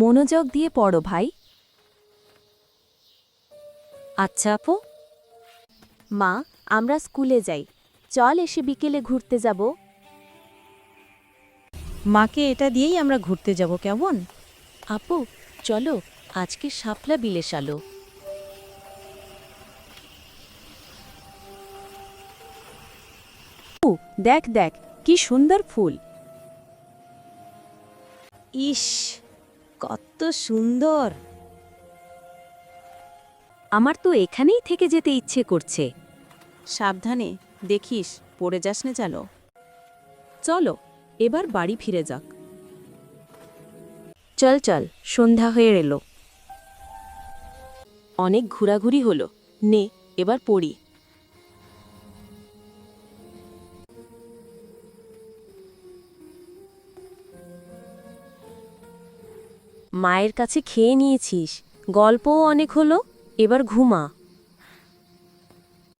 মনোযোগ দিয়ে পড়ো ভাই। আচ্ছা আপু। মা আমরা স্কুলে যাই। চল এসে বিকেলে ঘুরতে যাব। মাকে এটা দিয়েই আমরা ঘুরতে যাব কেমন? আপু চলো আজকে শাপলা বিলে সালো দেখ দেখ কি সুন্দর ফুল। ইস কত সুন্দর। আমার তো এখানেই থেকে যেতে ইচ্ছে করছে। সাবধানে দেখিস পড়ে যাস না চালো চলো এবার বাড়ি ফিরে যাক। চল চল সন্ধ্যা হয়ে এলো। অনেক ঘোরাঘুরি হলো। নে এবার পড়ি। মায়ের কাছে খেয়ে নিয়েছিস। গল্পও অনেক হলো এবার ঘুমা।